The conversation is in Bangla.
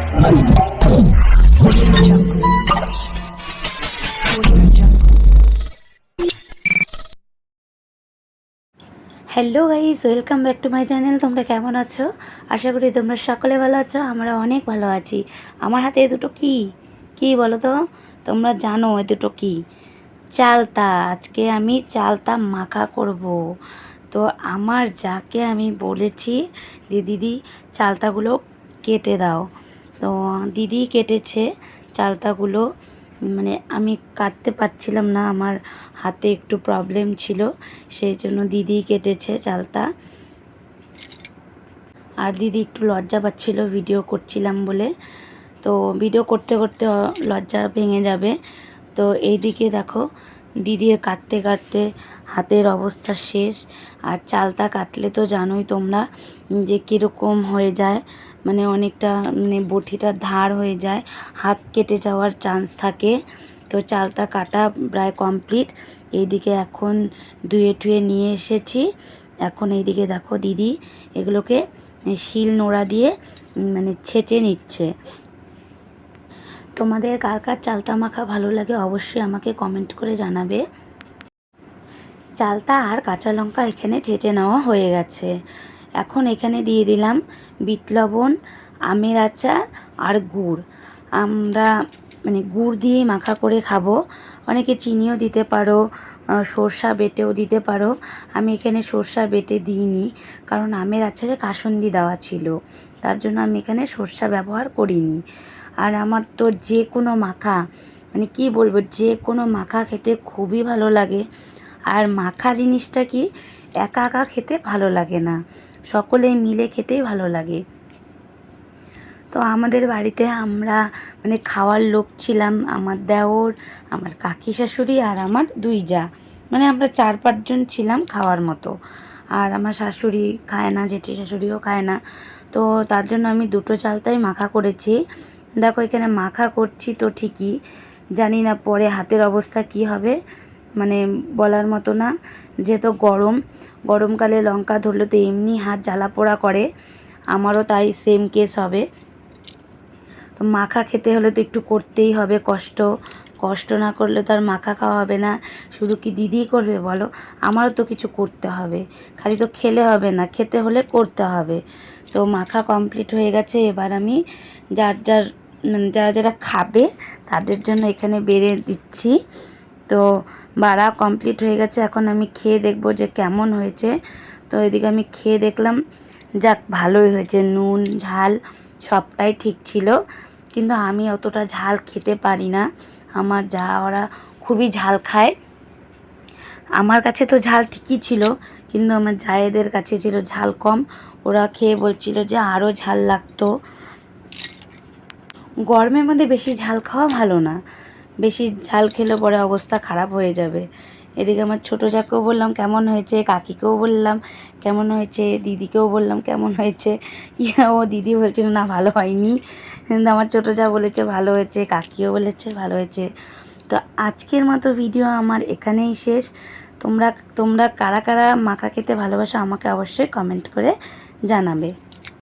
Hello guys welcome back to my channel তোমরা কেমন আছো? আশা করি তোমরা সকলে ভালো আছো, আমরা অনেক ভালো আছি। আমার হাতে এ দুটো কি? কি বলো তো তোমরা জানো এ দুটো কি? চালতা। আজকে আমি চালতা মাখা করব। তো আমার যাকে আমি বলেছি যে দিদি চালতাগুলো কেটে দাও। তো দিদি কেটেছে চালতাগুলো। মানে আমি কাটতে পারছিলাম না, আমার হাতে একটু প্রবলেম ছিল, সেই জন্য দিদি কেটেছে চালতা। আর দিদি একটু লজ্জা পাচ্ছিল ভিডিও করছিলাম বলে। তো ভিডিও করতে করতে লজ্জা ভেঙে যাবে। তো এইদিকে দেখো, দিদির কাটতে কাটতে হাতের অবস্থা শেষ। আর চালতা কাটলে তো জানোই তোমরা যে কীরকম হয়ে যায়। মানে অনেকটা মানে বটিটা ধার হয়ে যায়, হাত কেটে যাওয়ার চান্স থাকে। তো চালতা কাটা প্রায় কমপ্লিট এইদিকে এখন ধুয়ে টুয়ে নিয়ে এসেছি। এখন এইদিকে দেখো দিদি এগুলোকে শিল নোড়া দিয়ে মানে ছেঁচে নিচ্ছে। তোমাদের কার কার চালতা মাখা ভালো লাগে অবশ্যই আমাকে কমেন্ট করে জানাবে। চালতা আর কাঁচা লঙ্কা এখানে ছেঁচে নেওয়া হয়ে গেছে। এখন এখানে দিয়ে দিলাম বিট লবণ, আমের আচার আর গুড়। আমরা মানে গুড় দিয়ে মাখা করে খাব। অনেকে চিনিও দিতে পারো সর্ষা বেটেও দিতে পারো। আমি এখানে সর্ষা বেটে দিইনি কারণ আমের আচারে কাসন্দি দেওয়া ছিল। তার জন্য আমি এখানে সর্ষা ব্যবহার করিনি। আর আমার তো যে কোনো মাখা মানে কি বলব, যে কোনো মাখা খেতে খুবই ভালো লাগে। আর মাখা জিনিসটা কি একা একা খেতে ভালো লাগে না। সকলে মিলে খেতেই ভালো লাগে। তো আমাদের বাড়িতে আমরা মানে খাওয়ার লোক ছিলাম আমার দেওর, আমার কাকি শাশুড়ি আর আমার দুই যা। মানে আমরা চার পাঁচজন ছিলাম খাওয়ার মতো। আর আমার শাশুড়ি খায় না, জেঠি শাশুড়িও খায় না। তো তার জন্য আমি দুটো চালতাই মাখা করেছি। দেখো এখানে মাখা করছি তো ঠিকই। জানি না পরে হাতের অবস্থা কি হবে। মানে বলার মতো না, যেহেতু গরম, গরমকালে লঙ্কা ধরলে তো এমনি হাত জ্বালা পোড়া করে, আমারও তাই সেম কেস হবে। তো মাখা খেতে হলে তো একটু করতেই হবে কষ্ট কষ্ট না করলে তো আর মাখা খাওয়া হবে না। শুধু কি দিদিই করবে বলো? আমারও তো কিছু করতে হবে, খালি তো খেলে হবে না, খেতে হলে করতে হবে। তো মাখা কমপ্লিট হয়ে গেছে, এবার আমি যার যার, যারা যারা খাবে তাদের জন্য এখানে বেড়ে দিচ্ছি। তো বাড়া কমপ্লিট হয়ে গেছে। এখন আমি খেয়ে দেখব যে কেমন হয়েছে। তো এদিকে আমি খেয়ে দেখলাম, যাক ভালোই হয়েছে। নুন, ঝাল সবটাই ঠিক ছিল। কিন্তু আমি অতটা ঝাল খেতে পারি না। আমার যা ওরা খুবই ঝাল খায়। আমার কাছে তো ঝাল ঠিকই ছিল, কিন্তু আমার জায়েদের কাছে ছিল ঝাল কম। ওরা খেয়ে বলছিল যে আরও ঝাল লাগতো। গরমের মধ্যে বেশি ঝাল খাওয়া ভালো না। বেশি ঝাল খেলে পরে অবস্থা খারাপ হয়ে যাবে। এদিকে আমার ছোটো যাকেও বললাম, কেমন হয়েছে? কাকিকেও বললাম, কেমন হয়েছে? দিদিকেও বললাম, কেমন হয়েছে? ও দিদি বলছিল, না, ভালো হয়নি। কিন্তু আমার ছোটো যা বলেছে, ভালো হয়েছে। কাকিও বলেছে, ভালো হয়েছে। তো আজকের মতো ভিডিও আমার এখানেই শেষ। তোমরা তোমরা কারা কারা মাখা খেতে ভালোবাসো, আমাকে অবশ্যই কমেন্ট করে জানাবে।